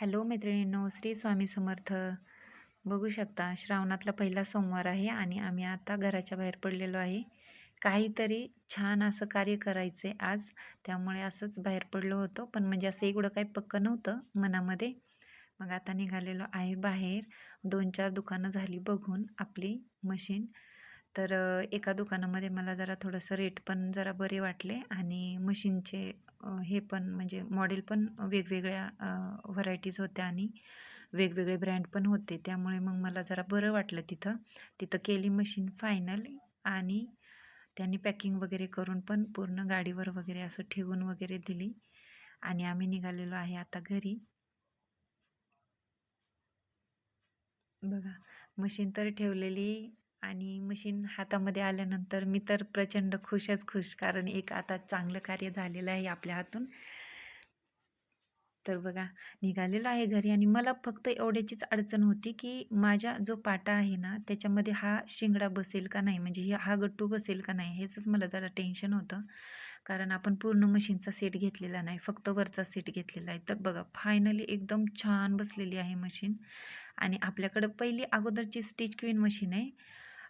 Hello मैत्रिणींनो श्री स्वामी समर्थ. बघू शकता श्रावणातला पहिला सोमवार आहे आणि आम्ही आता घराच्या बाहेर पडलेलो आहे. काहीतरी छान असं कार्य करायचं आहे आज त्यामुळे असंच बाहेर पडलो होतो पण म्हणजे असं एवढं काही पक्कं नव्हतं मनामध्ये. मग आता निघालेलो आहे बाहेर. दोन चार दुकानं झाली बघून आपली मशीन तर एका दुकानामध्ये मला जरा थोडंसं रेट पण जरा बरे वाटले आणि मशीनचे हे पण म्हणजे मॉडेल पण वेगवेगळ्या व्हरायटीज होत्या आणि वेगवेगळे ब्रँड पण होते. त्यामुळे मग मला जरा बरं वाटलं तिथं. तिथं केली मशीन फायनल आणि त्यांनी पॅकिंग वगैरे करून पण पूर्ण गाडीवर वगैरे असं ठेवून वगैरे दिली आणि आम्ही निघालेलो आहे आता घरी. बघा मशीन तर ठेवलेली आणि मशीन हातामध्ये आल्यानंतर मी तर प्रचंड खुशच खुश कारण एक आता चांगलं कार्य झालेलं आहे आपल्या हातून. तर बघा निघालेलो आहे घरी आणि मला फक्त एवढ्याचीच अडचण होती की माझ्या जो पाटा आहे ना त्याच्यामध्ये हा शिंगडा बसेल का नाही म्हणजे हे- हा गट्टू बसेल का नाही ह्याचंच मला जरा टेन्शन होतं. कारण आपण पूर्ण मशीनचा सेट घेतलेला नाही फक्त वरचा सेट घेतलेला आहे. तर बघा फायनली एकदम छान बसलेली आहे मशीन आणि आपल्याकडं पहिली अगोदरची स्टिच क्वीन मशीन आहे.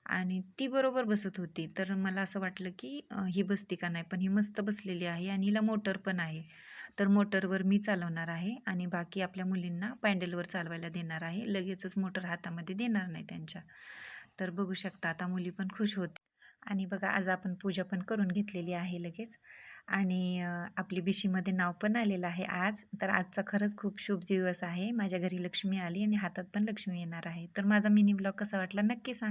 आणि ती बरोबर बसत होती. तर मला असं वाटलं की ही बसती का नाही? पण ही मस्त बसलेली आहे आणि हिला मोटर पण आहे. तर मोटरवर मी चालवणार आहे आणि बाकी आपल्या मुलींना पॅन्डलवर चालवायला देणार आहे. लगेचच मोटर हातामध्ये देणार नाही त्यांच्या. तर बघू शकता आता मुली पण खुश होते आणि बघा आज आपण पूजा पण करून घेतलेली आहे लगेच. आणि आपली बिशीमध्ये नाव पण आलेलं आहे आज. तर आजचा खरंच खूप शुभ दिवस आहे. माझ्या घरी लक्ष्मी आली आणि हातात पण लक्ष्मी येणार आहे. तर माझा मिनी ब्लॉग कसा वाटला नक्की सांग